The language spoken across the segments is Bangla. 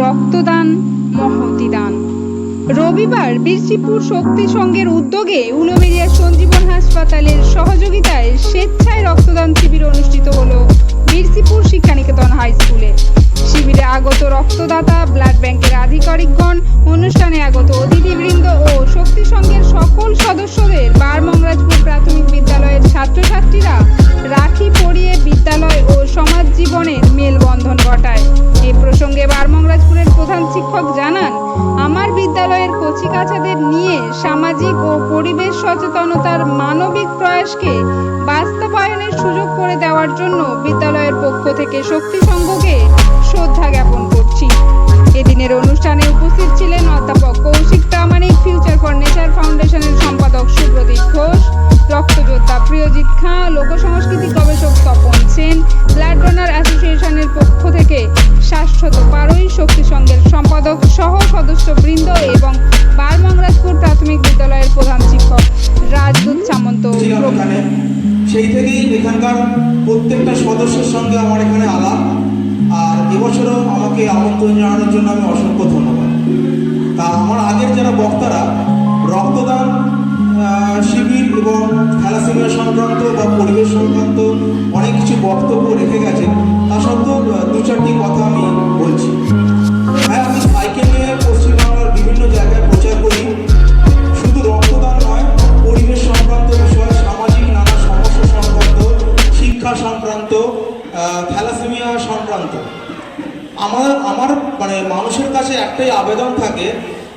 রক্তদান মহতি দান রবিবার বীরশ্রীপুর শক্তি সংঘের উদ্যোগে উলুবেড়িয়া সঞ্জীবন হাসপাতালের সহযোগিতায় স্বেচ্ছায় রক্তদান শিবির অনুষ্ঠিত হলো বীরশ্রীপুর শিক্ষানিকেতন হাই স্কুলে। শিবিরে আগত রক্তদাতা, ব্লাড ব্যাংকের আধিকারিকগণ, অনুষ্ঠানে আগত অতিথিবৃন্দ ও শক্তি সংঘের সকল সদস্যদের সামাজিক ও পরিবেশ সচেতনতার মানবিক প্রয়াসকে বাস্তবায়নের সুযোগ করে দেওয়ার জন্য বিদ্যালয়ের পক্ষ থেকে শক্তি সংঘকে শ্রদ্ধা জ্ঞাপন করছি। এদিনের অনুষ্ঠানে উপস্থিত ছিলেন অধ্যাপক Kaushik Pramanik future for nature ফাউন্ডেশনের সম্পাদক সুব্রদীপ ঘোষ, রক্তযোদ্ধা প্রিয়জিৎ খাঁ, লোক সংস্কৃতি গবেষক তপন সেন ব্লাড ডোনার অ্যাসোসিয়েশনের পক্ষ থেকে শাশ্বত পারই শক্তি সংঘের সম্পাদক সহ সদস্যবৃন্দ সেই থেকেই এখানকার প্রত্যেকটা সদস্যের সঙ্গে আমার এখানে আলাপ। আর এবছরও আমাকে আমন্ত্রণ জানানোর জন্য আমি অসংখ্য ধন্যবাদ। তা আমার আগের যারা বক্তারা, রক্তদান শিবির এবং থ্যালাসেমিয়া সংক্রান্ত বা পরিবেশ সংক্রান্ত অনেক কিছু বক্তব্য রেখে গেছেন থ্যালাসেমিয়া সংক্রান্ত। আমার আমার মানে মানুষের কাছে একটাই আবেদন থাকে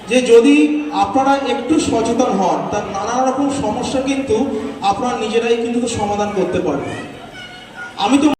যে যদি আপনারা একটু সচেতন হন, তার নানা রকম সমস্যা কিন্তু আপনারা নিজেরাই কিন্তু সমাধান করতে পারবেন। আমি তো